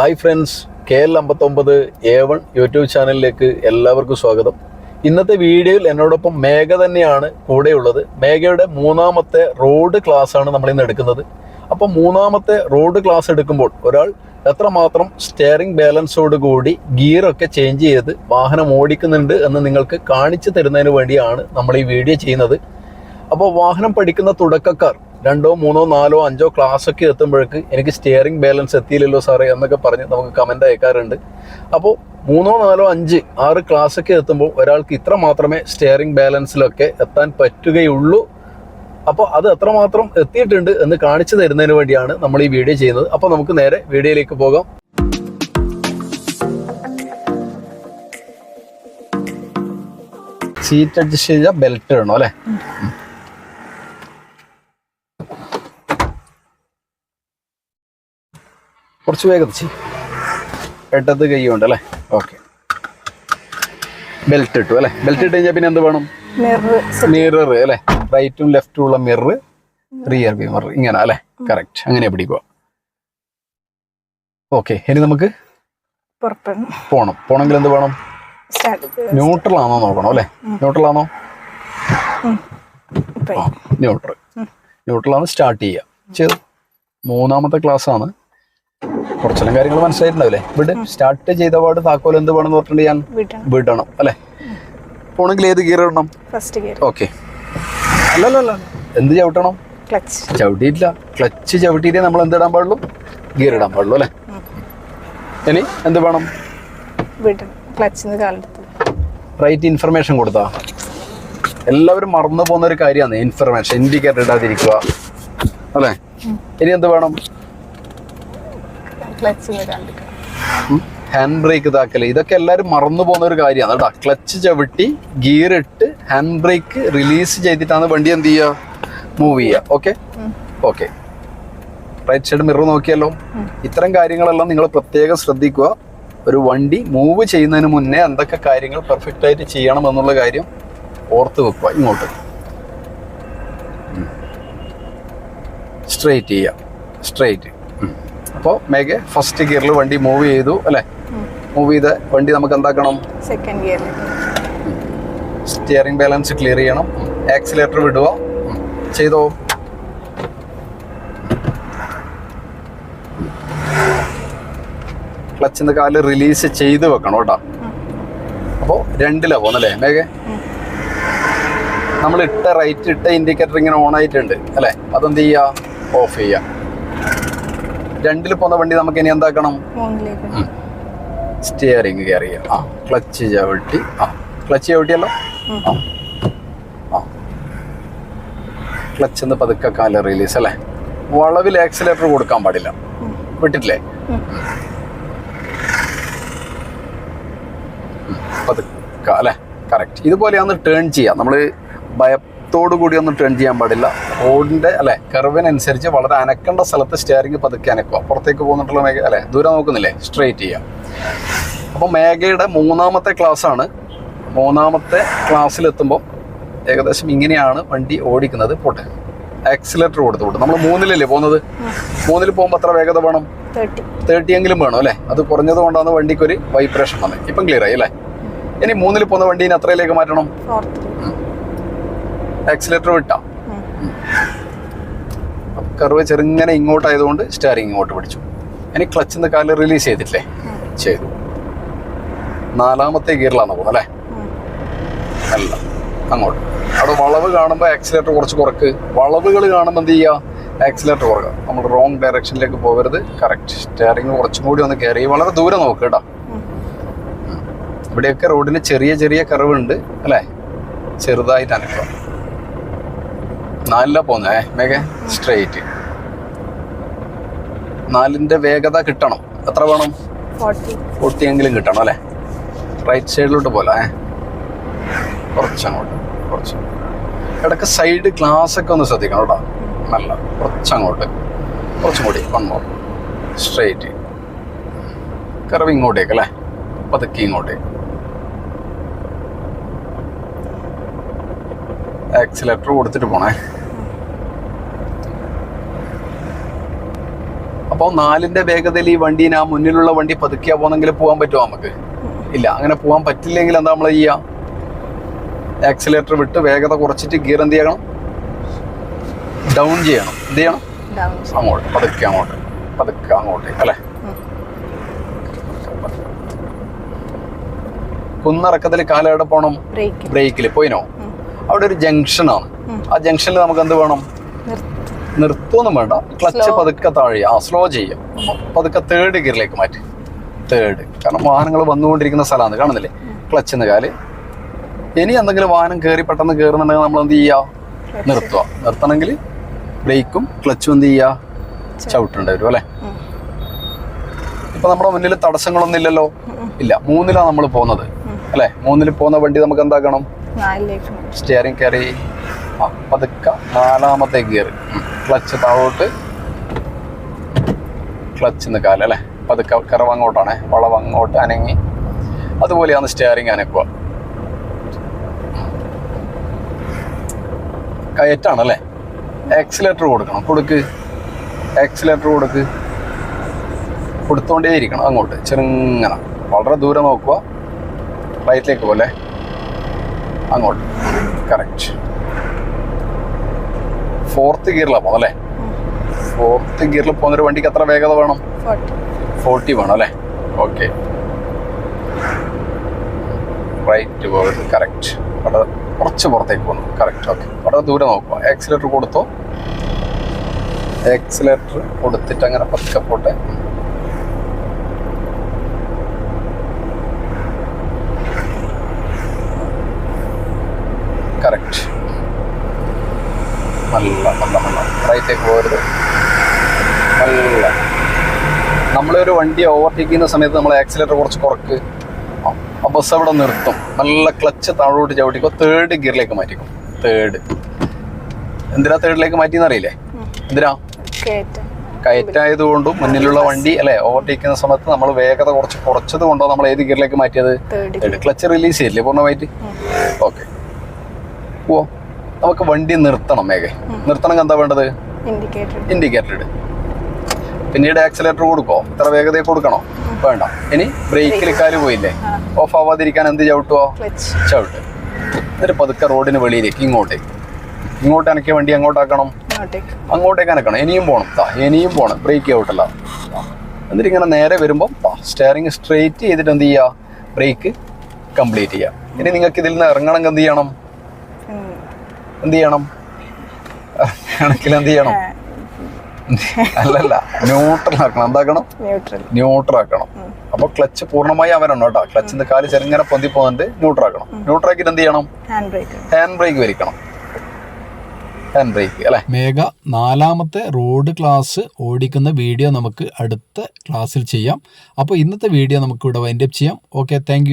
Hi friends K L അമ്പത്തൊമ്പത് A one YouTube ചാനലിലേക്ക് എല്ലാവർക്കും സ്വാഗതം. ഇന്നത്തെ വീഡിയോയിൽ എന്നോടൊപ്പം മേഘ തന്നെയാണ് കൂടെയുള്ളത്. മേഘയുടെ മൂന്നാമത്തെ റോഡ് ക്ലാസ് ആണ് നമ്മൾ ഇന്ന് എടുക്കുന്നത്. അപ്പോൾ മൂന്നാമത്തെ റോഡ് ക്ലാസ് എടുക്കുമ്പോൾ ഒരാൾ എത്രമാത്രം സ്റ്റിയറിംഗ് ബാലൻസോട് കൂടി ഗിയറൊക്കെ ചേഞ്ച് ചെയ്ത് വാഹനം ഓടിക്കുന്നുണ്ട് എന്ന് നിങ്ങൾക്ക് കാണിച്ചു തരുന്നതിന് വേണ്ടിയാണ് നമ്മൾ ഈ വീഡിയോ ചെയ്യുന്നത്. അപ്പോൾ വാഹനം പഠിക്കുന്ന തുടക്കക്കാർ രണ്ടോ മൂന്നോ നാലോ അഞ്ചോ ക്ലാസ് ഒക്കെ എത്തുമ്പോഴേക്ക് എനിക്ക് സ്റ്റിയറിംഗ് ബാലൻസ് എത്തിയില്ലല്ലോ സാറേ എന്നൊക്കെ പറഞ്ഞ് നമുക്ക് കമന്റ് അയക്കാറുണ്ട്. അപ്പോൾ മൂന്നോ നാലോ അഞ്ച് ആറ് ക്ലാസ് ഒക്കെ എത്തുമ്പോൾ ഒരാൾക്ക് ഇത്ര മാത്രമേ സ്റ്റിയറിംഗ് ബാലൻസിലൊക്കെ എത്താൻ പറ്റുകയുള്ളൂ. അപ്പോൾ അത് എത്രമാത്രം എത്തിയിട്ടുണ്ട് എന്ന് കാണിച്ചു തരുന്നതിന് വേണ്ടിയാണ് നമ്മൾ ഈ വീഡിയോ ചെയ്യുന്നത്. അപ്പോൾ നമുക്ക് നേരെ വീഡിയോയിലേക്ക് പോകാം. സീറ്റ് അഡ്ജസ്റ്റ് ചെയ്ത ബെൽറ്റ് വേണം അല്ലേ? കുറച്ച് വേഗത്തിൽ ചെയ്യും. ഇടത് കൈയുണ്ട് അല്ലേ? ഓക്കെ ബെൽറ്റ് ഇട്ടു അല്ലേ? ബെൽറ്റ് ഇട്ട് കഴിഞ്ഞാൽ പിന്നെ എന്ത് വേണം? മിറർ അല്ലേ? റൈറ്റും ലെഫ്റ്റും ഉള്ള മിറർ റിയർ വ്യൂ മിറർ ഇങ്ങനെ അല്ലേ? കറക്റ്റ് അങ്ങനെ പിടിക്കുക ഓക്കെ ഇനി നമുക്ക് പോണം. പോണെങ്കിൽ എന്ത് വേണം? ന്യൂട്രൽ ആണോ നോക്കണം അല്ലേ? ന്യൂട്രൽ ആണോ? ന്യൂട്രൽ ന്യൂട്രൽ ആണ് സ്റ്റാർട്ട് ചെയ്യുക. ചെയ്തു. മൂന്നാമത്തെ ക്ലാസ് ആണ്. കുറച്ചെല്ലാം കാര്യങ്ങൾ മനസ്സിലായിട്ടുണ്ടാവില്ലേ? വിട് സ്റ്റാർട്ട് ചെയ്ത പാട് താക്കോൽ എന്ത് വേണം പറഞ്ഞിട്ട് ഞാൻ വിടണം. അല്ലേ? പോണെങ്കിൽ ഏത് ഗിയർ ഇടണം? ഫസ്റ്റ് ഗിയർ ഓക്കെ അല്ലല്ല എന്ത് ചവിട്ടണം? ക്ലച്ച് ചവിട്ടിയിട്ടില്ല. ക്ലച്ച് ചവിട്ടിയിട്ടേ നമ്മൾ എന്ത് ഇടാൻ പാടുള്ളൂ? ഗിയർ ഇടാൻ പാടുള്ളൂ അല്ലേ? ഇനി എന്ത് വേണം? റൈറ്റ് ഇൻഫർമേഷൻ കൊടുത്താ? എല്ലാവരും മറന്നു പോകുന്ന ഒരു കാര്യമാണ്. ഇൻഫർമേഷൻ ഇൻഡിക്കേറ്റർ ഇടാതിരിക്കുക. അല്ലേ? ഇനി എന്ത് വേണം? കാലെടുക്കണം ഹാൻഡ് ബ്രേക്ക് ഇതാക്കൽ. ഇതൊക്കെ എല്ലാവരും മറന്നു പോകുന്ന ഒരു കാര്യമാണ്. കേട്ടോ ക്ലച്ച് ചവിട്ടി ഗിയർ ഇട്ട് ഹാൻഡ് ബ്രേക്ക് റിലീസ് ചെയ്തിട്ടാണ് വണ്ടി എന്ത് ചെയ്യുക? മൂവ് ചെയ്യുക. Okay okay right side mirror നോക്കിയല്ലോ. ഇത്തരം കാര്യങ്ങളെല്ലാം നിങ്ങൾ പ്രത്യേകം ശ്രദ്ധിക്കുക. ഒരു വണ്ടി മൂവ് ചെയ്യുന്നതിന് മുന്നേ എന്തൊക്കെ കാര്യങ്ങൾ പെർഫെക്റ്റ് ആയിട്ട് ചെയ്യണം എന്നുള്ള കാര്യം ഓർത്ത് വെക്കുക. ഇങ്ങോട്ട്. സ്ട്രെയിറ്റ് ചെയ്യുക. സ്ട്രെയിറ്റ് അപ്പോൾ മേഘ ഫസ്റ്റ് ഗിയറിൽ വണ്ടി മൂവ് ചെയ്തു അല്ലേ? മൂവ് ചെയ്ത് വണ്ടി നമുക്ക് എന്താക്കണം? സെക്കൻഡ് ഗിയറിൽ സ്റ്റിയറിംഗ് ബാലൻസ് ക്ലിയർ ചെയ്യണം. ആക്സിലേറ്റർ വിടുക. ചെയ്തോ? ക്ലച്ചിന്റെ കാൽ റിലീസ് ചെയ്ത് വെക്കണം കേട്ടോ. അപ്പോൾ രണ്ടിലാ പോന്നല്ലേ മേഘ? നമ്മൾ ഇട്ട റൈറ്റ് ഇട്ട ഇൻഡിക്കേറ്റർ ഇങ്ങനെ ഓൺ ആയിട്ടുണ്ട് അല്ലേ? അതെന്ത് ചെയ്യുക? ഓഫ് ചെയ്യുക. രണ്ടിൽ പോകുന്ന വണ്ടി നമുക്ക് ഇനി എന്താക്കണം? സ്റ്റിയറിംഗ് കയറി. ആ ക്ലച്ച് ചവിട്ടി. ആ ക്ലച്ച് ചവിട്ടിയല്ലോ? ആ ആ. ക്ലച്ച് എന്ന് പതുക്കെ കാല റിലീസ് അല്ലേ? വളവിൽ ആക്സിലേറ്റർ കൊടുക്കാൻ പാടില്ല. വിട്ടിട്ടില്ലേ? പതുക്ക അല്ലേ? കറക്റ്റ് ഇതുപോലെയാണ് ടേൺ ചെയ്യുക നമ്മൾ ഭയത്തോടു കൂടി ഒന്നും ടേൺ ചെയ്യാൻ പാടില്ല. റോഡിന്റെ അല്ലെ കർവിനനുസരിച്ച് വളരെ അനക്കേണ്ട സ്ഥലത്ത് സ്റ്റിയറിംഗ് പതുക്കെ അനക്കുക. പുറത്തേക്ക് പോകുന്നിട്ടുള്ള മേഘ അല്ലെ ദൂരം നോക്കുന്നില്ലേ സ്ട്രെയിറ്റ് ചെയ്യാം. അപ്പോൾ മേഘയുടെ മൂന്നാമത്തെ ക്ലാസ് ആണ്. മൂന്നാമത്തെ ക്ലാസ്സിലെത്തുമ്പോൾ ഏകദേശം ഇങ്ങനെയാണ് വണ്ടി ഓടിക്കുന്നത്. പോട്ടെ ആക്സിലേറ്റർ കൊടുത്തു വിട്ടു നമ്മൾ മൂന്നിലല്ലേ പോകുന്നത്? മൂന്നിൽ പോകുമ്പോൾ അത്ര വേഗത വേണം? തേർട്ടി എങ്കിലും വേണം അല്ലേ? അത് കുറഞ്ഞത് കൊണ്ടാണ് വണ്ടിക്ക് ഒരു വൈബ്രേഷൻ വന്നത് ഇപ്പം ക്ലിയർ ആയി അല്ലേ? ഇനി മൂന്നിൽ പോകുന്ന വണ്ടീനെ അത്രയിലേക്ക് മാറ്റണം? ആക്സിലേറ്റർ വിട്ടാ. കർവ് ചെറുങ്ങനെ ഇങ്ങോട്ടായതുകൊണ്ട് സ്റ്റാരിങ് ഇങ്ങോട്ട് പിടിച്ചു. ഇനി ക്ലച്ചിന്ന് കാൽ റിലീസ് ചെയ്തിട്ടില്ലേ? ചെയ്തു. നാലാമത്തെ ഗിയറിലാണ് പോകുന്നത് അല്ലേ? അല്ല അങ്ങോട്ട്. അവിടെ വളവ് കാണുമ്പോൾ ആക്സിലേറ്റർ കുറച്ച് കുറക്ക്. വളവുകൾ കാണുമ്പോൾ എന്ത് ചെയ്യുക ആക്സിലേറ്റർ കുറക്കുക നമ്മൾ റോങ് ഡയറക്ഷനിലേക്ക് പോകരുത്. കറക്റ്റ് സ്റ്റിയറിംഗ് കുറച്ചും കൂടി ഒന്ന് കയറി. വളരെ ദൂരെ നോക്കുക കേട്ടോ. ഇവിടെയൊക്കെ റോഡിന് ചെറിയ ചെറിയ കറവുണ്ട് അല്ലേ? ചെറുതായിട്ട് അനക്കുക നാലില പോന്നേ. മേഘ സ്ട്രെയിറ്റ് നാലിന്റെ വേഗത കിട്ടണം. എത്ര വേണം? ഫോർട്ടി. ഫോർട്ടി എങ്കിലും കിട്ടണം അല്ലേ? റൈറ്റ് സൈഡിലോട്ട് പോലെ ഏ? കുറച്ചങ്ങോട്ട് കുറച്ച്. ഇടയ്ക്ക് സൈഡ് ഗ്ലാസ് ഒക്കെ ഒന്ന് ശ്രദ്ധിക്കണം കേട്ടോ. നല്ല കുറച്ചങ്ങോട്ട്. കുറച്ചും കൂടി വൺ മോർ സ്ട്രെയിറ്റ് കറവ് ഇങ്ങോട്ടേക്ക് അല്ലേ? പതുക്കി ഇങ്ങോട്ടേക്ക്. ആക്സിലേറ്റർ കൊടുത്തിട്ട് പോണേ. അപ്പോൾ നാലിന്റെ വേഗതയിൽ ഈ വണ്ടീനെ ആ മുന്നിലുള്ള വണ്ടി പതുക്കിയാ പോന്നെങ്കിൽ പോകാൻ പറ്റുമോ നമുക്ക്? ഇല്ല അങ്ങനെ പോകാൻ പറ്റില്ലെങ്കിൽ എന്താ നമ്മൾ ചെയ്യുക ആക്സിലേറ്റർ വിട്ട് വേഗത കുറച്ചിട്ട് ഗിയർ എന്ത് ചെയ്യണം? ഡൗൺ ചെയ്യണം. എന്ത് ചെയ്യണം? അങ്ങോട്ട് പതുക്കെ അങ്ങോട്ട് പതുക്കെ അങ്ങോട്ട് അല്ലേ? കുന്നിറക്കത്തിൽ കാലയുടെ പോണം. ബ്രേക്കിൽ പോയിനോ? അവിടെ ഒരു ജംഗ്ഷനാണ് ആ ജംഗ്ഷനിൽ നമുക്ക് എന്ത് വേണം? നിർത്തുമൊന്നും വേണ്ട. ക്ലച്ച് പതുക്കെ താഴെ ആ സ്ലോ ചെയ്യും. പതുക്കെ തേർഡ് ഗിയറിലേക്ക് മാറ്റി. തേർഡ് കാരണം വാഹനങ്ങൾ വന്നുകൊണ്ടിരിക്കുന്ന സ്ഥലമാണ് കാണുന്നില്ലേ? ക്ലച്ച് എന്ന് കാൽ. ഇനി എന്തെങ്കിലും വാഹനം കയറി പെട്ടെന്ന് കയറുന്നുണ്ടെങ്കിൽ നമ്മൾ എന്ത് ചെയ്യുക നിർത്തുക. നിർത്തണമെങ്കിൽ ബ്രേക്കും ക്ലച്ചും എന്ത് ചെയ്യുക ചവിട്ടേണ്ടി വരും അല്ലേ? ഇപ്പൊ നമ്മുടെ മുന്നിൽ തടസ്സങ്ങളൊന്നും ഇല്ലല്ലോ. ഇല്ല മൂന്നിലാണ് നമ്മൾ പോകുന്നത്. അല്ലെ? മൂന്നിൽ പോകുന്ന വണ്ടി നമുക്ക് എന്താക്കണം? നാലിലേക്ക്. സ്റ്റിയറിംഗ് കയറി പതുക്കെ നാലാമത്തെ ഗിയർ ക്ലച്ച് താഴോട്ട്. ക്ലച്ച് നിൽക്കാൽ കാലം അല്ലേ? പതുക്കെ കറവ് അങ്ങോട്ടാണ്. വളവ് അങ്ങോട്ട് അനങ്ങി. അതുപോലെയാണ് സ്റ്റിയറിംഗ് അനക്കുക. കയറ്റാണല്ലേ എക്സിലേറ്റർ കൊടുക്കണം. കൊടുക്ക്. എക്സിലേറ്റർ കൊടുക്ക്. കൊടുത്തോണ്ടേ ഇരിക്കണം അങ്ങോട്ട്. ചെറുങ്ങനെ. വളരെ ദൂരെ നോക്കുക. റൈറ്റിലേക്ക് പോലെ അങ്ങോട്ട്. കറക്റ്റ് ഫോർത്ത് ഗിയറിലാണ് പോകുന്നത് അല്ലേ? ഫോർത്ത് ഗിയറിൽ പോകുന്നൊരു വണ്ടിക്ക് എത്ര വേഗത വേണം? ഫോർട്ടി വേണം അല്ലേ? ഓക്കെ റൈറ്റ് പോകരുത് കറക്റ്റ് വളരെ കുറച്ച് പുറത്തേക്ക് പോകുന്നു കറക്റ്റ് ഓക്കെ വളരെ ദൂരെ നോക്കുക ആക്സിലേറ്റർ കൊടുത്തോ? ആക്സിലേറ്റർ കൊടുത്തിട്ട് അങ്ങനെ പതുക്കെ പോട്ടെ കറക്റ്റ് നല്ല നല്ല നല്ല റൈറ്റേക്ക് പോകരുത് നല്ല. നമ്മളൊരു വണ്ടി ഓവർടേക്ക് ചെയ്യുന്ന സമയത്ത് നമ്മൾ ആക്സിലേറ്റർ കുറച്ച് കുറക്ക്. ആ, ബസ് അവിടെ നിർത്തും. നല്ല ക്ലച്ച് താഴോട്ട് ചവിട്ടിക്കോ തേർഡ് ഗിയറിലേക്ക് മാറ്റിക്കും. തേർഡ് എന്തിനാ തേർഡിലേക്ക് മാറ്റിയെന്നറിയില്ലേ എന്തിനാ? കയറ്റായത് കയറ്റായതുകൊണ്ടും മുന്നിലുള്ള വണ്ടി അല്ലെ ഓവർടേക്ക് ചെയ്യുന്ന സമയത്ത് നമ്മൾ വേഗത കുറച്ച് കുറച്ചത് കൊണ്ടോ നമ്മൾ ഏത് ഗിയറിലേക്ക് മാറ്റിയത്? ക്ലച്ച് റിലീസ് ചെയ്യില്ലേ പൂർണമായിട്ട് ഓക്കെ ഓ നമുക്ക് വണ്ടി നിർത്തണം മേഘ. നിർത്തണമെങ്കിൽ എന്താ വേണ്ടത്? ഇൻഡിക്കേറ്റർ പിന്നീട് ആക്സിലേറ്റർ കൊടുക്കോ? ഇത്ര വേഗതയിൽ കൊടുക്കണോ? വേണ്ട. ഇനി ബ്രേക്കിൽ കാൽ പോയില്ലേ? ഓഫ് ആവാതിരിക്കാൻ എന്ത് ചവിട്ടുവോ? ചവിട്ട്. എന്നിട്ട് പതുക്കെ റോഡിന് വെളിയിലേക്ക് ഇങ്ങോട്ടേക്ക്. ഇങ്ങോട്ട് അനക്കിയ വണ്ടി അങ്ങോട്ടാക്കണം അങ്ങോട്ടേക്ക് അനക്കണം. ഇനിയും പോകണം താ ഇനിയും പോകണം ബ്രേക്ക് ചവിട്ടല്ല എന്നിട്ട് ഇങ്ങനെ നേരെ വരുമ്പോൾ സ്റ്റിയറിംഗ് സ്ട്രെയിറ്റ് ചെയ്തിട്ട് എന്ത് ചെയ്യുക ബ്രേക്ക് കംപ്ലീറ്റ് ചെയ്യുക ഇനി നിങ്ങൾക്ക് ഇതിൽ നിന്ന് ഇറങ്ങണമെങ്കിൽ എന്ത് ചെയ്യണം? എന്ത് ചെയ്യണം? എന്ത് ചെയ്യണം? അല്ലല്ല ന്യൂട്രൽ ആക്കണം. എന്താക്കണം? ന്യൂട്രൽ ന്യൂട്രൽ ആക്കണം. അപ്പൊ ക്ലച്ച് പൂർണമായി അവനാണ് കേട്ടോ. ക്ലച്ചിന്റെ കാൽ ചെറുങ്ങനെ പൊന്തി പോകുന്നുണ്ട് ന്യൂട്രൽ ആക്കണം. ന്യൂട്രൽ ആക്കിയിട്ട് എന്ത് ചെയ്യണം? ഹാൻഡ് ബ്രേക്ക് വരിക്കണം ബ്രേക്ക് വലിക്കണം. ഹാൻഡ് ബ്രേക്ക് അല്ലെ? മേഘ നാലാമത്തെ റോഡ് ക്ലാസ് ഓടിക്കുന്ന വീഡിയോ നമുക്ക് അടുത്ത ക്ലാസ്സിൽ ചെയ്യാം. അപ്പോൾ ഇന്നത്തെ വീഡിയോ നമുക്ക് ഇവിടെ വൈൻഡപ്പ് ചെയ്യാം. Okay thank